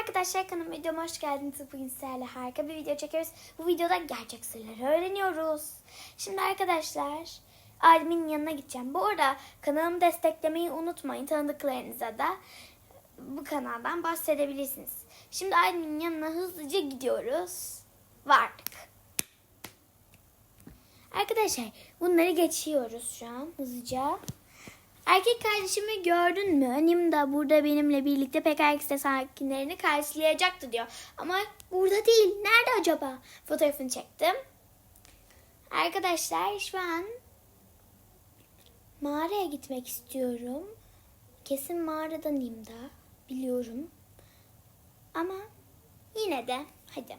arkadaşlar kanalıma videoma hoş geldiniz. Bugün sizlerle harika bir video çekiyoruz. Bu videoda gerçek sırları öğreniyoruz. Şimdi arkadaşlar Adem'in yanına gideceğim. Bu arada kanalımı desteklemeyi unutmayın. Tanıdıklarınıza da bu kanaldan bahsedebilirsiniz. Şimdi Adem'in yanına hızlıca gidiyoruz. Vardık. Arkadaşlar bunları geçiyoruz şu an hızlıca. Erkek kardeşimi gördün mü? Annem de burada benimle birlikte PKX'de sakinlerini karşılayacaktı diyor. Ama burada değil. Nerede acaba? Fotoğrafını çektim. Arkadaşlar şu an mağaraya gitmek istiyorum. Kesin mağarada Nimda. Biliyorum. Ama yine de hadi.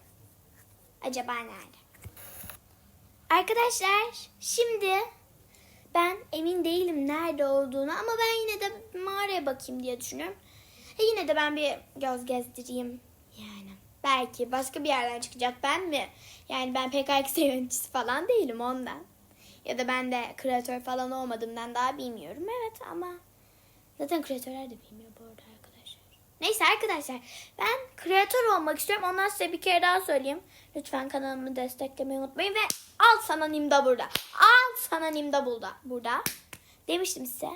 Acaba nerede? Arkadaşlar şimdi ben emin değilim nerede olduğunu ama ben yine de mağaraya bakayım diye düşünüyorum. E yine de ben bir göz gezdireyim yani. Belki başka bir yerden çıkacak ben mi? Yani ben PKX yöneticisi falan değilim ondan. Ya da ben de kreatör falan olmadığımdan daha bilmiyorum. Evet ama zaten kreatörler de bilmiyor bu arada. Neyse arkadaşlar ben kreatör olmak istiyorum. Ondan size bir kere daha söyleyeyim. Lütfen kanalımı desteklemeyi unutmayın ve al sana Nimda burada. Al sana Nimda burada. Burada. Demiştim size.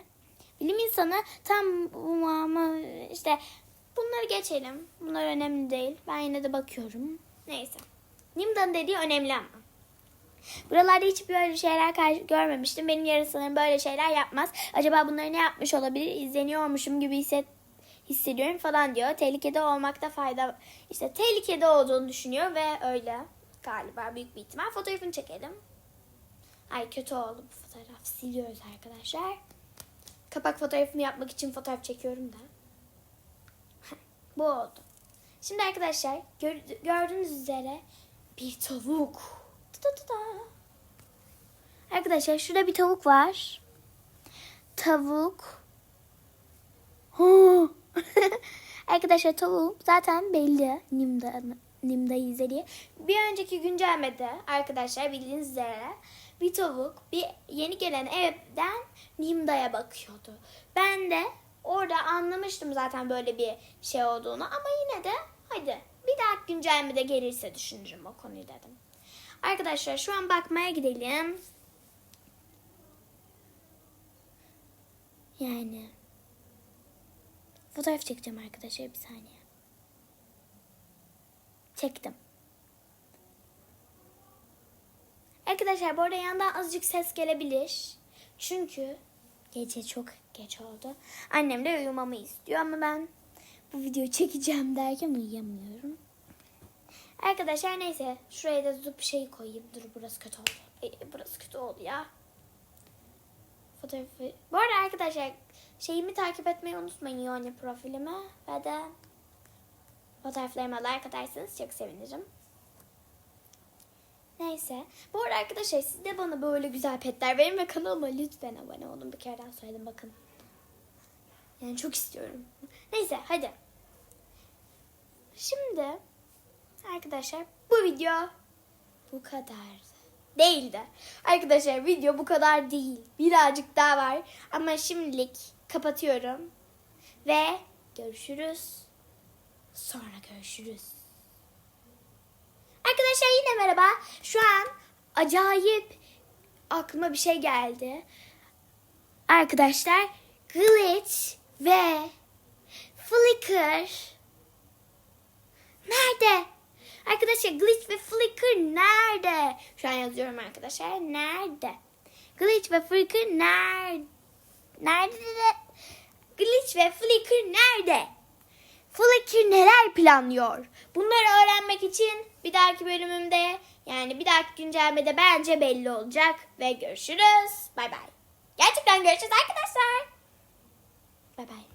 Bilim insanı tam ama işte bunları geçelim. Bunlar önemli değil. Ben yine de bakıyorum. Neyse. Nimda'nın dediği önemli ama. Buralarda hiç böyle şeyler görmemiştim. Benim yarıslarım böyle şeyler yapmaz. Acaba bunları ne yapmış olabilir? İzleniyormuşum gibi hisset hissediyorum falan diyor. Tehlikede olmakta fayda işte tehlikede olduğunu düşünüyor ve öyle galiba büyük bir ihtimal fotoğrafını çekelim. Ay kötü oldu bu fotoğraf. Siliyoruz arkadaşlar. Kapak fotoğrafımı yapmak için fotoğraf çekiyorum da. bu oldu. Şimdi arkadaşlar gör- gördüğünüz üzere bir tavuk. Tı tı da. Arkadaşlar şurada bir tavuk var. Tavuk. Hu. Arkadaşlar tavuk zaten belli Nimda Nimda'yı izlediği. Bir önceki güncellemede arkadaşlar bildiğiniz üzere bir tavuk bir yeni gelen evden Nimda'ya bakıyordu. Ben de orada anlamıştım zaten böyle bir şey olduğunu ama yine de hadi bir dahaki güncellemede gelirse düşünürüm o konuyu dedim. Arkadaşlar şu an bakmaya gidelim. Yani Fotoğraf çekeceğim arkadaşlar bir saniye. Çektim. Arkadaşlar bu arada yandan azıcık ses gelebilir. Çünkü gece çok geç oldu. Annem de uyumamı istiyor ama ben bu videoyu çekeceğim derken uyuyamıyorum. Arkadaşlar neyse şuraya da bir şey koyayım. Dur burası kötü oldu. Ay, burası kötü oldu ya. Fotoğrafı. Bu arada arkadaşlar şeyimi takip etmeyi unutmayın Yoni profilime ve de fotoğraflarıma like atarsanız çok sevinirim. Neyse. Bu arada arkadaşlar siz de bana böyle güzel petler verin ve kanalıma lütfen abone olun. Bir kere daha söyledim bakın. Yani çok istiyorum. Neyse hadi. Şimdi arkadaşlar bu video bu kadar değildi. Arkadaşlar video bu kadar değil. Birazcık daha var. Ama şimdilik kapatıyorum. Ve görüşürüz. Sonra görüşürüz. Arkadaşlar yine merhaba. Şu an acayip aklıma bir şey geldi. Arkadaşlar glitch ve flicker nerede? Arkadaşlar glitch ve flicker nerede? Şu an yazıyorum arkadaşlar. Nerede? Glitch ve flicker nerede? Nerede? Glitch ve flicker nerede? Flicker neler planlıyor? Bunları öğrenmek için bir dahaki bölümümde yani bir dahaki güncellemede bence belli olacak. Ve görüşürüz. Bay bay. Gerçekten görüşürüz arkadaşlar. Bay bay.